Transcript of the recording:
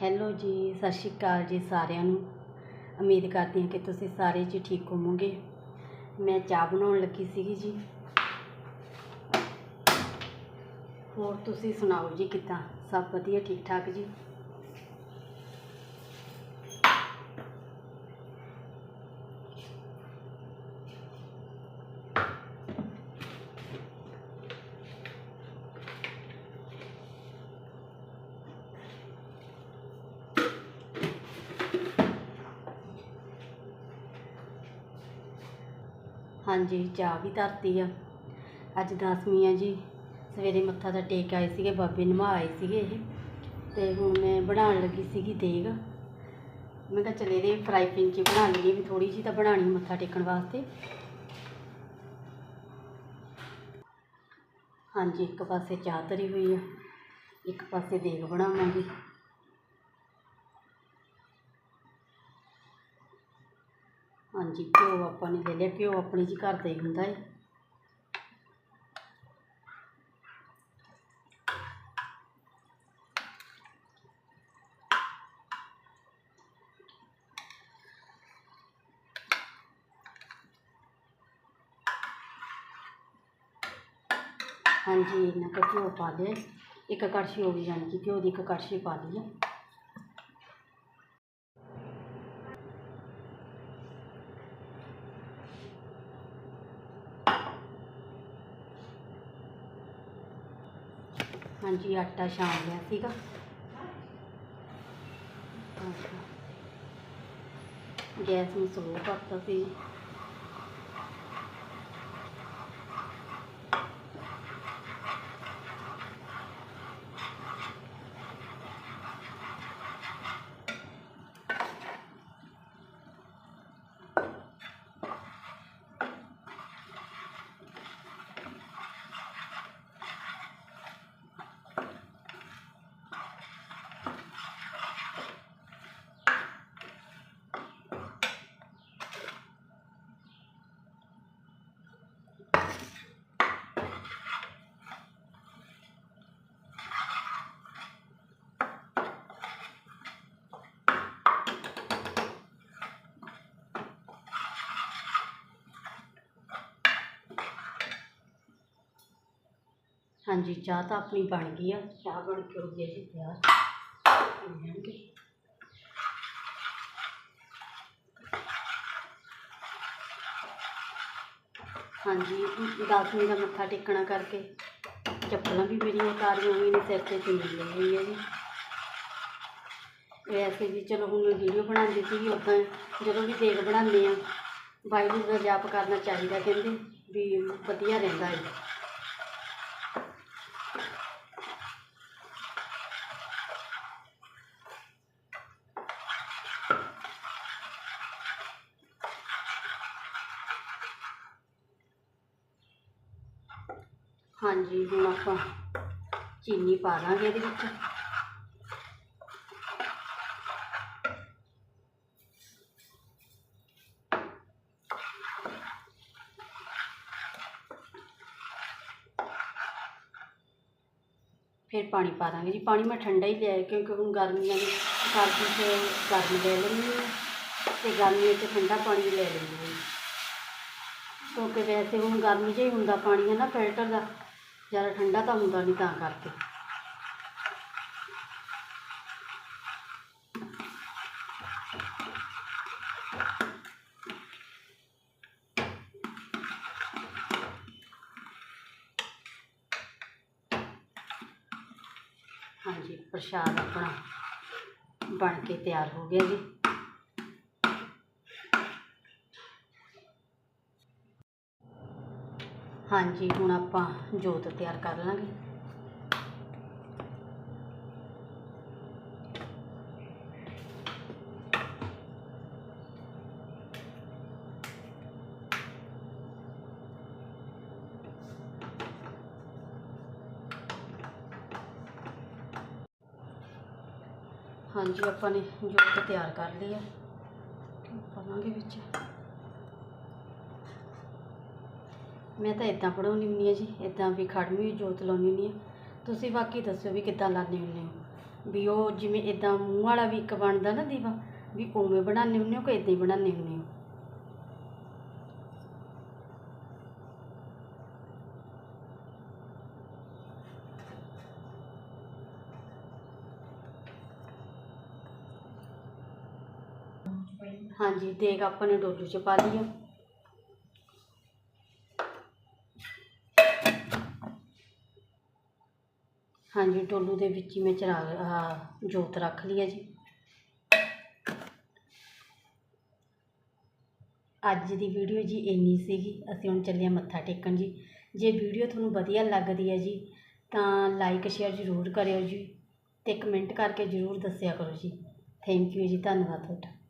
Hello ਜੀ, ਸਤਿ ਸ਼੍ਰੀ ਅਕਾਲ ਜੀ ਸਾਰਿਆਂ ਨੂੰ। ਉਮੀਦ ਕਰਦੀ ਹਾਂ ਕਿ ਤੁਸੀਂ ਸਾਰੇ ਜੀ ਠੀਕ ਹੋਵੋਗੇ। ਮੈਂ ਚਾਹ ਬਣਾਉਣ ਲੱਗੀ ਸੀਗੀ ਜੀ। ਹੋਰ ਤੁਸੀਂ ਸੁਣਾਓ ਜੀ ਕਿੱਦਾਂ? ਸਭ ਵਧੀਆ ਠੀਕ ਠਾਕ ਜੀ? ਹਾਂਜੀ, ਚਾਹ ਵੀ ਧਰਤੀ ਆ। ਅੱਜ ਦਸਵੀਂ ਆ ਜੀ, ਸਵੇਰੇ ਮੱਥਾ ਤਾਂ ਟੇਕ ਆਏ ਸੀਗੇ, ਬਾਬੇ ਨਿਭਾ ਆਏ ਸੀਗੇ ਇਹ। ਤੇ ਹੁਣ ਮੈਂ ਬਣਾਉਣ ਲੱਗੀ ਸੀਗੀ ਦੇਗ। ਮੈਂ ਕਿਹਾ ਚਲੇ ਇਹਦੇ ਫਰਾਈ ਪੈਨ 'ਚ ਬਣਾ ਲਈਏ ਵੀ ਥੋੜੀ ਜਿਹੀ ਤਾਂ ਬਣਾਣੀ ਮੱਥਾ ਟੇਕਣ ਵਾਸਤੇ। ਹਾਂਜੀ, ਇੱਕ ਪਾਸੇ ਚਾਹ ਧਰੀ ਹੋਈ ਆ, ਇੱਕ ਪਾਸੇ ਦੇਗ ਬਣਾਵਾਂਗੀ ਹਾਂਜੀ, ਘਿਓ ਆਪਾਂ ਨੇ ਲੈ ਲਿਆ, ਘਿਓ ਆਪਣੇ ਜੀ ਘਰ ਦਾ ਹੀ ਹੁੰਦਾ ਹੈ ਹਾਂਜੀ, ਇਹਨਾਂ ਕੁ ਘਿਓ ਪਾ ਲਿਆ ਇੱਕ ਕੜਛੀ ਹੋ ਗਈ, ਜਾਣੀ ਕਿ ਘਿਓ ਦੀ ਇੱਕ ਕੜਛੀ ਪਾ ਲਈ ਆ ਹਾਂਜੀ ਆਟਾ ਛਾਣ ਲਿਆ ਸੀਗਾ। ਗੈਸ ਨੂੰ ਸਲੋ ਕਰਤਾ ਸੀ। ਹਾਂਜੀ, ਚਾਹ ਤਾਂ ਆਪਣੀ ਬਣ ਗਈ ਆ। ਚਾਹ ਬਣ ਕੇ ਹੋ ਗਈ ਜੀ, ਤਿਆਰ। ਜਾਣਗੇ ਹਾਂਜੀ ਦਸਵੀਂ ਦਾ ਮੱਥਾ ਟੇਕਣਾ ਕਰਕੇ ਚੱਪਲਾਂ ਵੀ ਮੇਰੀਆਂ ਉਤਾਰੀਆਂ ਹੋਈਆਂ ਨੇ, ਸਿਰ 'ਤੇ ਚੁੰਨੀ ਲਈ ਹੋਈ ਹੈ ਜੀ। ਵੈਸੇ ਜੀ ਚਲੋ ਹੁਣ ਮੈਂ ਵੀਡੀਓ ਬਣਾਉਂਦੀ ਸੀਗੀ ਉੱਦਾਂ ਜਦੋਂ ਵੀ ਦੇਗ ਬਣਾਉਂਦੇ ਆ, ਵਾਹਿਗੁਰੂ ਦਾ ਜਾਪ ਕਰਨਾ ਚਾਹੀਦਾ, ਕਹਿੰਦੇ ਵੀ ਵਧੀਆ ਰਹਿੰਦਾ ਹੈ ਹਾਂਜੀ, ਹੁਣ ਆਪਾਂ ਚੀਨੀ ਪਾ ਦਾਂਗੇ ਇਹਦੇ ਵਿੱਚ। ਫਿਰ ਪਾਣੀ ਪਾ ਦਾਂਗੇ ਜੀ। ਪਾਣੀ ਮੈਂ ਠੰਡਾ ਹੀ ਲਿਆ ਕਿਉਂਕਿ ਹੁਣ ਗਰਮੀਆਂ ਦੀ ਸਰਦੀ 'ਚ ਗਰਮ ਲੈ ਲੈਂਦੀ ਹਾਂ ਅਤੇ ਗਰਮੀ 'ਚ ਠੰਡਾ ਪਾਣੀ ਲੈ ਲੈਂਦੀ ਹਾਂ। ਕਿਉਂਕਿ ਵੈਸੇ ਹੁਣ ਗਰਮੀ 'ਚ ਹੀ ਹੁੰਦਾ ਪਾਣੀ, ਹੈ ਨਾ, ਫਿਲਟਰ ਦਾ। ਜ਼ਿਆਦਾ ਠੰਡਾ ਤਾਂ ਹੁੰਦਾ ਨਹੀਂ ਤਾਂ ਕਰਕੇ ਹਾਂਜੀ ਪ੍ਰਸ਼ਾਦ ਆਪਣਾ ਬਣ ਕੇ ਤਿਆਰ ਹੋ ਗਿਆ ਜੀ ਹਾਂਜੀ, ਹੁਣ ਆਪਾਂ ਜੋਤ ਤਿਆਰ ਕਰ ਲਾਂਗੇ। ਹਾਂਜੀ, ਆਪਾਂ ਨੇ ਜੋਤ ਤਿਆਰ ਕਰ ਲਈ ਆ। ਪਾਵਾਂਗੇ ਵਿੱਚ। ਮੈਂ ਤਾਂ ਇਦਾਂ ਪੜਾਉਂਦੀ ਹੁੰਦੀ ਹਾਂ ਜੀ ਇਦਾਂ ਵੀ ਖੜਵੀਂ ਜੋਤ ਲਾਉਂਦੀ ਹੁੰਦੀ ਹਾਂ। ਤੁਸੀਂ ਬਾਕੀ ਦੱਸਿਓ ਵੀ ਕਿੱਦਾਂ ਲਾਉਂਦੇ ਹੁੰਦੇ ਹੋ? ਵੀ ਉਹ ਜਿਵੇਂ ਇਦਾਂ ਮੂੰਹ ਵਾਲਾ ਵੀ ਇੱਕ ਬਣਦਾ ਨਾ ਦੀਵਾ, ਵੀ ਉਵੇਂ ਬਣਾਉਂਦੇ ਹੁੰਦੇ ਹੋ ਕਿ ਇਦਾਂ ਹੀ ਬਣਾਉਂਦੇ ਹੁੰਦੇ ਹੋ? ਹਾਂਜੀ ਦੇਗ ਆਪਾਂ ਨੇ ਡੋਲੂ ਚ ਪਾ ਲਈ ਹਾਂਜੀ ਡੋਲੂ ਦੇ ਵਿੱਚ ਹੀ ਮੈਂ ਚਰਾ, ਆਹ, ਜੋਤ ਰੱਖ ਲਈ ਹੈ ਜੀ। ਅੱਜ ਦੀ ਵੀਡੀਓ ਜੀ ਇੰਨੀ ਸੀਗੀ, ਅਸੀਂ ਹੁਣ ਚੱਲੇ ਹਾਂ ਮੱਥਾ ਟੇਕਣ ਜੀ। ਜੇ ਵੀਡੀਓ ਤੁਹਾਨੂੰ ਵਧੀਆ ਲੱਗਦੀ ਹੈ ਜੀ, ਤਾਂ ਲਾਈਕ ਸ਼ੇਅਰ ਜ਼ਰੂਰ ਕਰਿਓ ਜੀ ਤੇ ਕਮੈਂਟ ਕਰਕੇ ਜ਼ਰੂਰ ਦੱਸਿਆ ਕਰੋ ਜੀ। ਥੈਂਕ ਯੂ ਜੀ, ਧੰਨਵਾਦ ਤੁਹਾਡਾ।